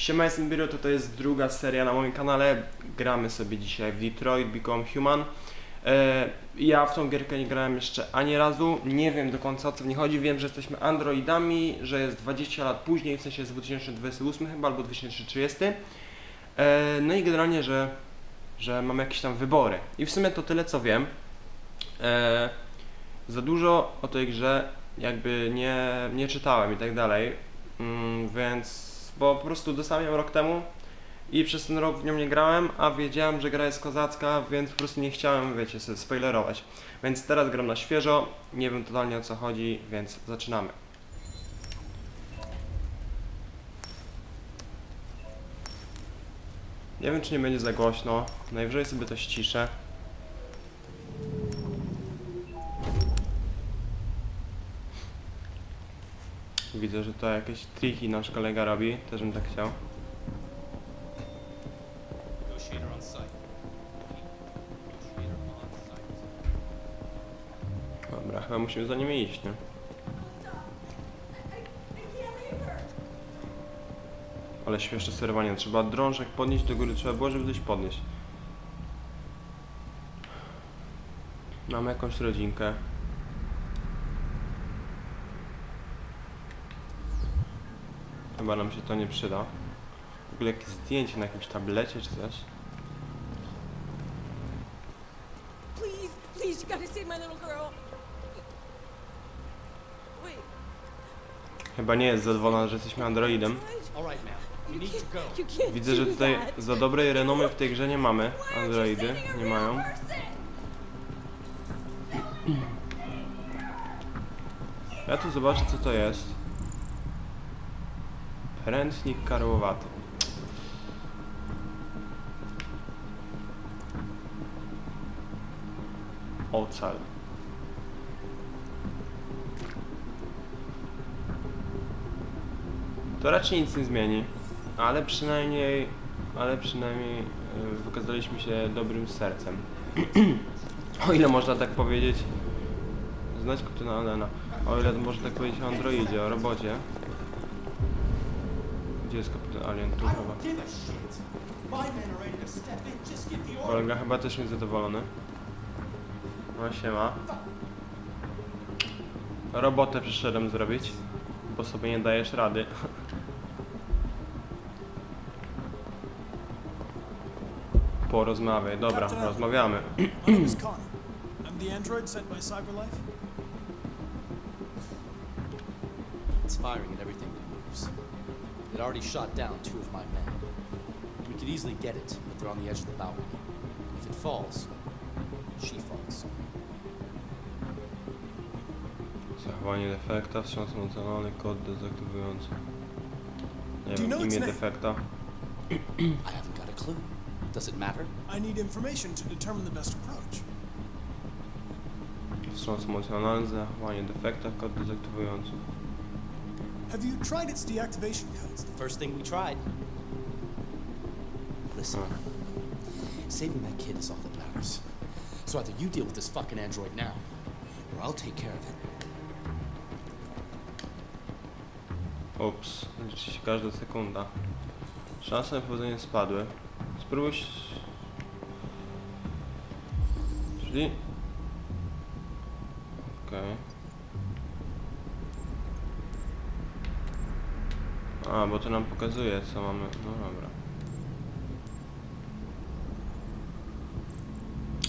Siema, jestem Biro, to to jest druga seria na moim kanale. Gramy sobie dzisiaj w Detroit Become Human. E, ja w tą gierkę nie grałem jeszcze ani razu, nie wiem do końca o co w niej chodzi. Wiem, że jesteśmy androidami, że jest 20 lat później, w sensie jest 2028 chyba albo 2030. E, no i generalnie, że, że mamy jakieś tam wybory. I w sumie to tyle co wiem. E, za dużo o tej grze jakby nie, nie czytałem i tak dalej, mm, więc bo po prostu dostałem ją rok temu i przez ten rok w nią nie grałem, a wiedziałem, że gra jest kozacka, więc po prostu nie chciałem, wiecie, sobie spoilerować. Więc teraz gram na świeżo, nie wiem totalnie o co chodzi, więc zaczynamy. Nie wiem, czy nie będzie za głośno, najwyżej sobie to ściszę. Widzę, że to jakieś triki nasz kolega robi, też bym tak chciał. Dobra, chyba musimy za nimi iść, nie? Ale śmieszne sterowanie, trzeba drążek podnieść do góry, trzeba było, żeby coś podnieść. Mamy jakąś rodzinkę. Chyba nam się to nie przyda. W ogóle jakieś zdjęcie na jakimś tablecie czy coś. Please, please, you gotta save my little girl. Wait. Chyba nie jest zadowolona, że jesteśmy androidem. All right, ma'am. You You need to can't, go. you can't Widzę, że do tutaj that. za dobrej renomy w tej grze nie mamy. Why aren't you Androidy a nie real mają. person? Ja tu zobaczę co to jest. Prętnik karłowaty. Ocal. To raczej nic nie zmieni, ale przynajmniej, ale przynajmniej e, wykazaliśmy się dobrym sercem. o ile można tak powiedzieć. Znać kapitana Alena. O ile można tak powiedzieć o androidzie, o robocie. Gdzie jest kapitan Alien? Tu chyba. Kolega chyba też niezadowolony. No siema. Robotę przyszedłem zrobić, bo sobie nie dajesz rady. Porozmawiaj, dobra, rozmawiamy. My name It already shot down two of my men. We could easily get it, but they're on the edge of the balcony. If it falls, she falls. Zachowanie defekta, wstrząs emocjonalny, kod dezaktywujący. Nie Do you wiem, know its imię name? defekta. I haven't got a clue. Does it matter? I need information to determine the best approach. Wstrząs emocjonalny, zachowanie defekta, kod dezaktywujący. Have you tried its deactivation codes? The first thing we tried. Listen, saving that kid is all that matters. So either you deal with this fucking android now, or I'll take care of it. Ups, liczy się każda sekunda. Szanse na powodzenie spadły. Spróbuj... Czyli... A, bo to nam pokazuje, co mamy... No dobra.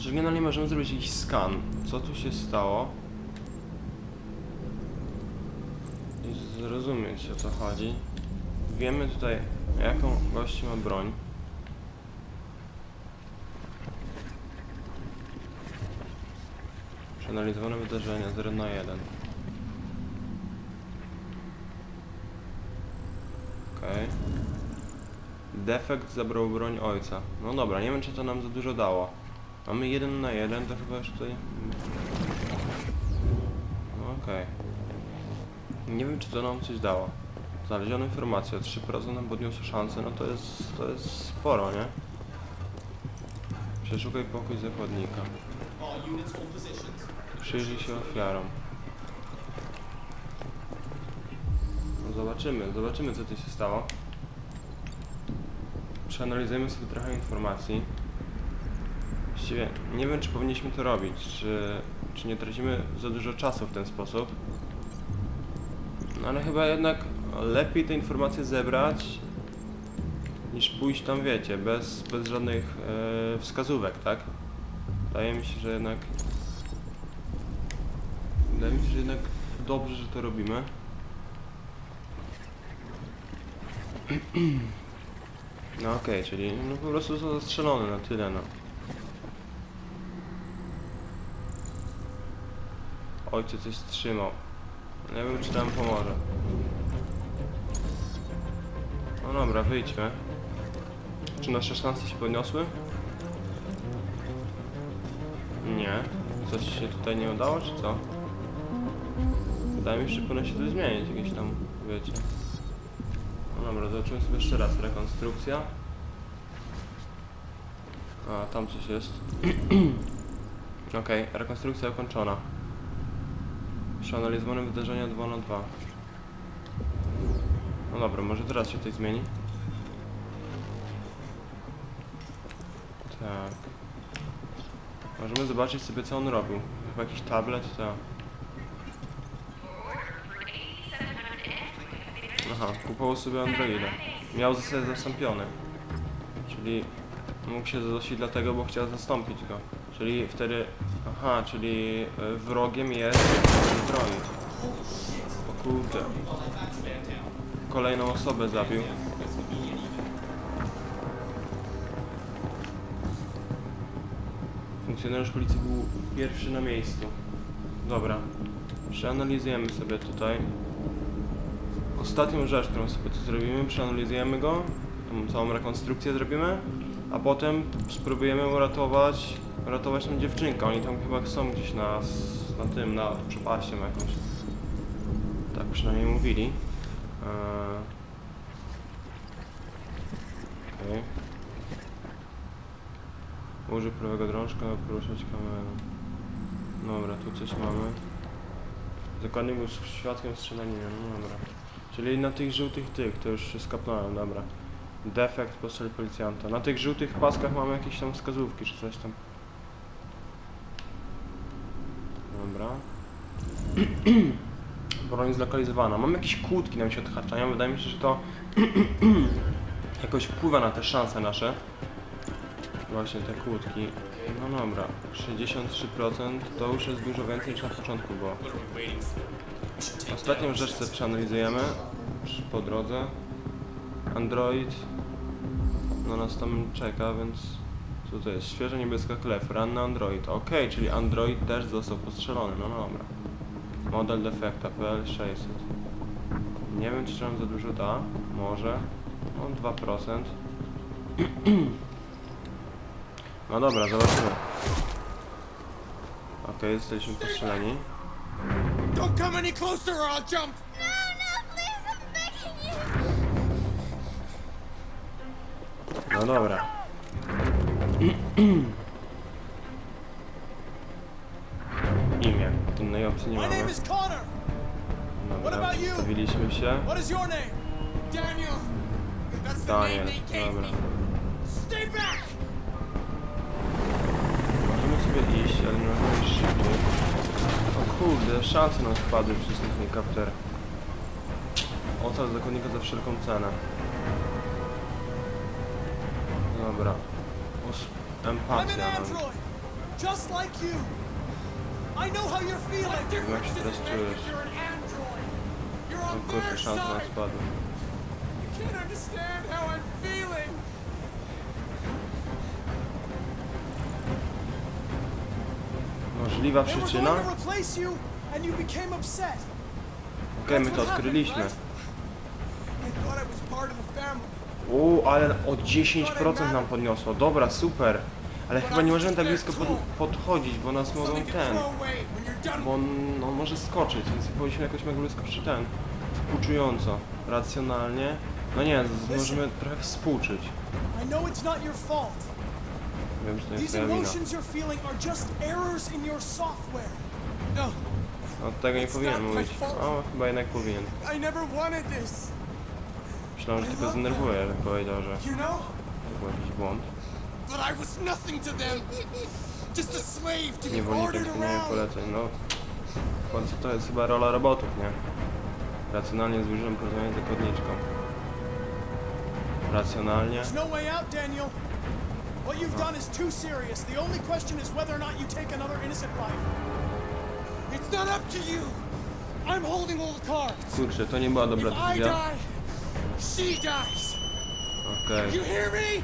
Że generalnie możemy zrobić jakiś skan. Co tu się stało? i zrozumieć o co chodzi. Wiemy tutaj jaką gości ma broń. Przeanalizowane wydarzenia 0 na 1. Okej. Defekt zabrał broń ojca. No dobra, nie wiem czy to nam za dużo dało. Mamy 1 na 1, to chyba już tutaj... No okej. Nie wiem, czy to nam coś dało. Znaleziono informację o 3% nam podniosło szansę, no to jest, to jest sporo, nie? Przeszukaj pokój zakładnika. Przyjrzyj się ofiarom. No zobaczymy, zobaczymy co tu się stało. Przeanalizujemy sobie trochę informacji. Właściwie nie wiem, czy powinniśmy to robić, czy, czy nie tracimy za dużo czasu w ten sposób. No ale chyba jednak lepiej te informacje zebrać, niż pójść tam, wiecie, bez, bez żadnych e, wskazówek, tak? Wydaje mi się, że jednak... Wydaje mi się, że jednak dobrze, że to robimy. No okej, czyli no po prostu są zastrzelone na tyle, no. Ojciec coś trzymał. Nie wiem, czy nam pomoże. No dobra, wyjdźmy. Czy nasze szanse się podniosły? Nie. Coś się tutaj nie udało, czy co? Wydaje mi się, że powinno się to zmienić, jakieś tam, wiecie. Dobra, zobaczymy sobie jeszcze raz. Rekonstrukcja. A, tam coś jest. Okej, rekonstrukcja ukończona. Przeanalizowane wydarzenia 2 na 2. No dobra, może teraz się coś zmieni. Tak. Możemy zobaczyć sobie co on robił. Chyba jakiś tablet, tak. Aha, kupował sobie Androida. Miał zostać zastąpiony. Czyli mógł się zgłosić dlatego, bo chciał zastąpić go. Czyli wtedy... Aha, czyli e, wrogiem jest Android. O kurde. Kolejną osobę zabił. Funkcjonariusz policji był pierwszy na miejscu. Dobra. Przeanalizujemy sobie tutaj. Ostatnią rzecz, którą sobie tu zrobimy, przeanalizujemy go, całą rekonstrukcję zrobimy, a potem spróbujemy uratować, uratować tą dziewczynkę. Oni tam chyba są gdzieś na, na tym, na przepaścią jakąś. Tak przynajmniej mówili. Eee... Okej. Użyj prawego drążka, poruszać kamerę. Dobra, tu coś mamy. Zakładnik był świadkiem strzelaniny, no dobra. Czyli na tych żółtych tych, to już się skapnąłem, dobra. Defekt po stronie policjanta. Na tych żółtych paskach mamy jakieś tam wskazówki, czy coś tam. Dobra. Broń zlokalizowana. Mam jakieś kłódki nam się odhaczają. Wydaje mi się, że to jakoś wpływa na te szanse nasze. Właśnie te kłódki. No dobra, 63% to już jest dużo więcej niż na początku było. Ostatnią rzecz sobie przeanalizujemy po drodze. Android no nas tam czeka, więc co to jest? Świeża niebieska klew, ranny Android. Okej, czyli Android też został postrzelony, no dobra. Model defekta PL600. Nie wiem czy nam za dużo da, może. No 2%. No dobra, zobaczymy. Okej, jesteśmy postrzeleni. Don't come any closer or I'll jump! No, no, please, I'm begging you. No dobra. Imię. Innej opcji nie My mamy. name is Connor! What Dobra, przedstawiliśmy się. What is your name? Daniel! Dobra. Sobie iść, ale nie możemy iść szybciej. O kurde, szanse nam spadły przez ten helikopter. Ocal zakonnika za wszelką cenę. Dobra. An empatia. Just like you! I know how you're feeling! Jak się teraz czujesz? Kurczę, szanse nam spadły. You can't understand how I'm feeling! Thought I was part of the family. Uuu, ale o 10% nam podniosło. Dobra, super. Ale chyba nie możemy tak blisko pod, podchodzić, bo nas mogą ten. Bo on no, może skoczyć, więc powinniśmy jakoś mega blisko przy ten. Współczująco, racjonalnie. No nie, możemy trochę współczuć. I know it's not your fault. Wiem, że to jest These moja wina. emotions you're feeling are just errors in your software. No, Od tego nie mówić. O, chyba jednak powinien. I never wanted this. Myślałem, że tylko zdenerwuje, że powiedział, że You know, to był jakiś błąd. But I was nothing to them. Just a slave to be Niewolnikiem ordered spełniania around. poleceń, no... W końcu to jest chyba rola robotów, nie? Racjonalnie zużyłem porozmawiać z zakładniczką. Racjonalnie. There's no way out, Daniel. What you've done is too serious. The only question is whether or not you take another innocent life. It's not up to you. I'm holding all the cards. Kurczę, to nie była dobra If I decyzja. die, she dies. Okej, You hear me?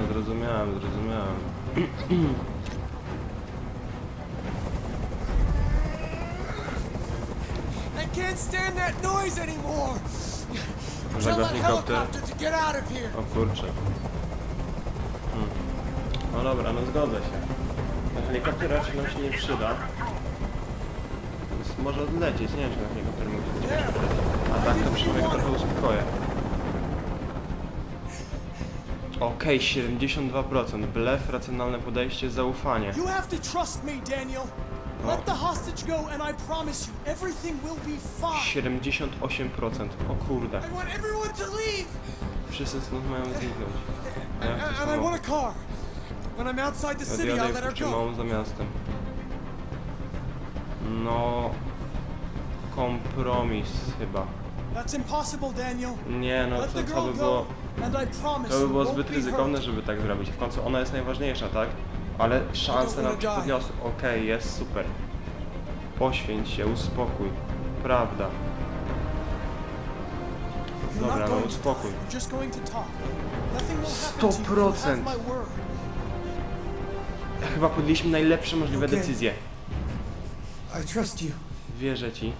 no zrozumiałem, zrozumiałem. I can't stand that noise anymore. Tell that helicopter to get out of here. O kurczę. No dobra, no zgodzę się. Ten helikopter raczej nam się nie przyda. Więc może odlecieć, nie wiem czy ten helikopter musi być. A tak to przynajmniej trochę uspokoję. Okej, 72%. Blef, racjonalne podejście, zaufanie. You have to trust me, Daniel. Let the hostage go, and I promise you, everything will be fine. 78%. O kurde. I want everyone to leave. Wszyscy stąd mają zniknąć. And, and I want a car. When I'm outside the city, I'll let her go. małą za miastem. No... Kompromis chyba. That's impossible, Daniel. Nie no, Let to, the to girl by było... go, and I promise To by you było won't zbyt be ryzykowne, hurt. żeby tak zrobić. W końcu ona jest najważniejsza, tak? Ale szanse nam się podniosły. Okej, jest super. Poświęć się, uspokój. Prawda. You're Dobra, no going to uspokój. die. You're just going to talk. Nothing will happen to you. You have 100%. my word. Chyba podjęliśmy najlepsze możliwe decyzje. I trust you. Wierzę ci.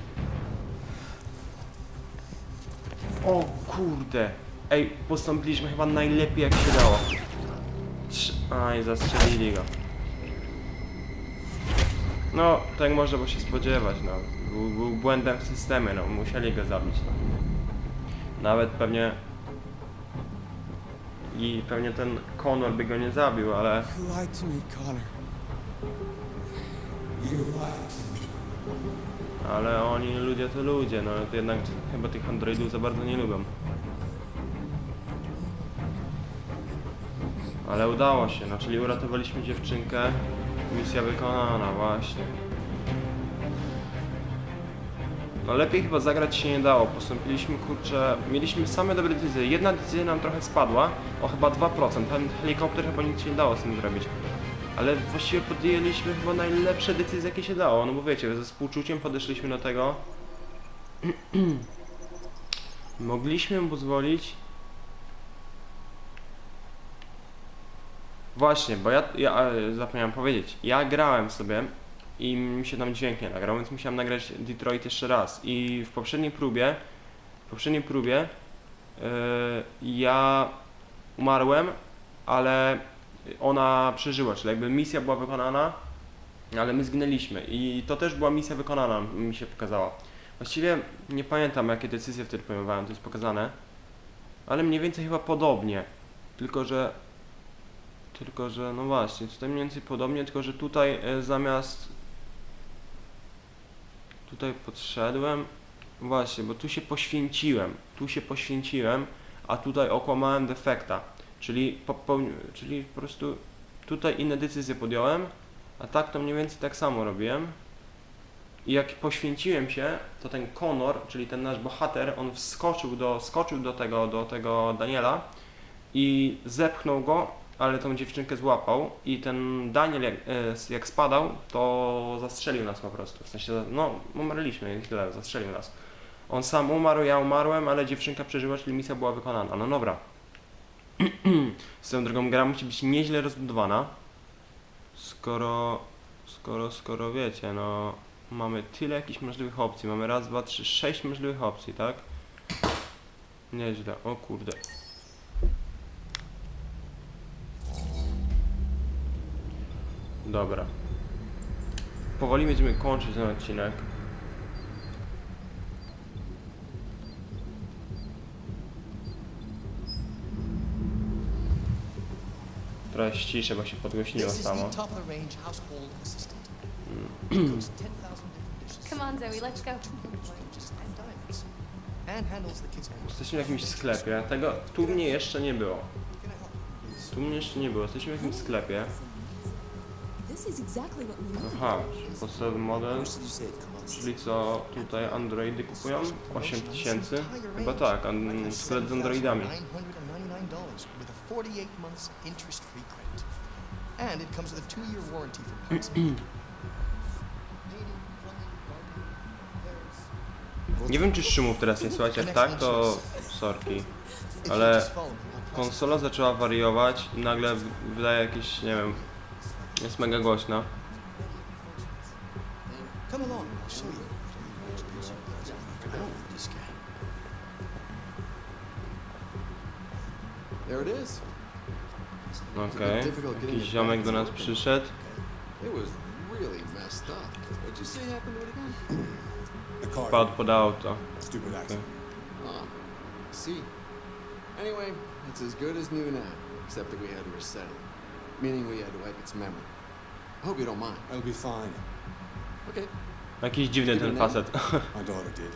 O kurde. Ej, postąpiliśmy chyba najlepiej jak się dało. Trz- Aj, zastrzelili go. No, tak można było się spodziewać, no. Był, był błędem w systemie, no. Musieli go zabić, no. Nawet pewnie... I pewnie ten Connor by go nie zabił, ale... You lied to me, Connor. Ale oni, ludzie to ludzie, no to jednak chyba tych androidów za bardzo nie lubią. Ale udało się, no czyli uratowaliśmy dziewczynkę. Misja wykonana, właśnie. No lepiej chyba zagrać się nie dało, postąpiliśmy, kurczę, mieliśmy same dobre decyzje. Jedna decyzja nam trochę spadła, o chyba 2%, ten helikopter chyba nic się nie dało z tym zrobić. Ale właściwie podjęliśmy chyba najlepsze decyzje, jakie się dało. No bo wiecie, ze współczuciem podeszliśmy do tego. Mogliśmy mu pozwolić. Właśnie, bo ja, ja e, zapomniałem powiedzieć. Ja grałem sobie i mi się tam dźwięk nie nagrał, więc musiałem nagrać Detroit jeszcze raz. I w poprzedniej próbie, w poprzedniej próbie e, ja umarłem, ale ona przeżyła, czyli jakby misja była wykonana, ale my zginęliśmy i to też była misja wykonana, mi się pokazała. Właściwie nie pamiętam jakie decyzje wtedy podejmowałem, to jest pokazane, ale mniej więcej chyba podobnie, tylko że tylko że no właśnie, tutaj mniej więcej podobnie, tylko że tutaj e, zamiast tutaj podszedłem właśnie, bo tu się poświęciłem, tu się poświęciłem, a tutaj okłamałem defekta. Czyli, czyli po prostu tutaj inne decyzje podjąłem, a tak to mniej więcej tak samo robiłem. I jak poświęciłem się, to ten Connor, czyli ten nasz bohater, on wskoczył do, skoczył do tego, do tego Daniela i zepchnął go, ale tą dziewczynkę złapał i ten Daniel jak, e, jak spadał, to zastrzelił nas po prostu. W sensie, no, umarliśmy i tyle, zastrzelił nas. On sam umarł, ja umarłem, ale dziewczynka przeżyła, czyli misja była wykonana. No dobra. Swoją drogą gra musi być nieźle rozbudowana. Skoro, skoro, skoro wiecie, no mamy tyle jakichś możliwych opcji. Mamy raz, dwa, trzy, sześć możliwych opcji, tak? Nieźle, o kurde. Dobra. Powoli będziemy kończyć ten odcinek. Trochę ściszę, bo się podgłośniło samo. the top of the range household assistant. He cooks 10,000 different dishes. Come on, Zoe, let's go. Jesteśmy w jakimś sklepie, tego w turnie jeszcze nie było. Tu mnie jeszcze nie było, jesteśmy w jakimś sklepie. Aha, podstawowy model. Czyli co tutaj Androidy kupują? 8000? Chyba tak, an- sklep z Androidami. $999 with a 48 months interest-free credit. And it comes with a two-year warranty for parts. Nie wiem czy szumów teraz nie słychać, jak tak to sorki. Ale konsola zaczęła wariować i nagle wydaje jakieś, nie wiem, jest mega głośna. Come along, I'll show you. This guy. There it is. Okej, jakiś ziomek do nas przyszedł. It was really messed up. What'd you say happened to it again? The car. Wpadł pod auto. Stupid accident. I see. Anyway, it's as good as new now, except that we had to reset it. Meaning we had to wipe its memory. I hope you don't mind. It'll be fine. Okay. Jakiś dziwny ten facet. My daughter did.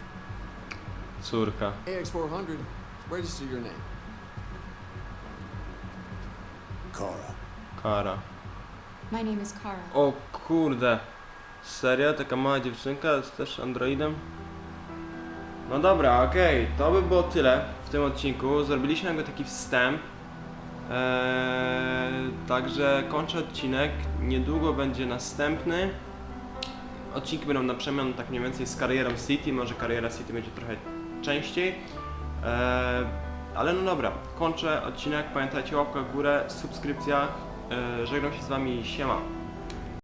Córka. AX400, register your name. Kara. Kara. My name is Kara. O kurde. Serio? Taka mała dziewczynka jest też androidem? No dobra, okej. To by było tyle w tym odcinku. Zrobiliśmy jakby taki wstęp. Eee, także kończę odcinek. Niedługo będzie następny. Odcinki będą na przemian tak mniej więcej z karierą City. Może kariera City będzie trochę częściej. Eee, ale no dobra, kończę odcinek. Pamiętajcie łapka w górę, subskrypcja. Eee, żegnam się z wami. Siema.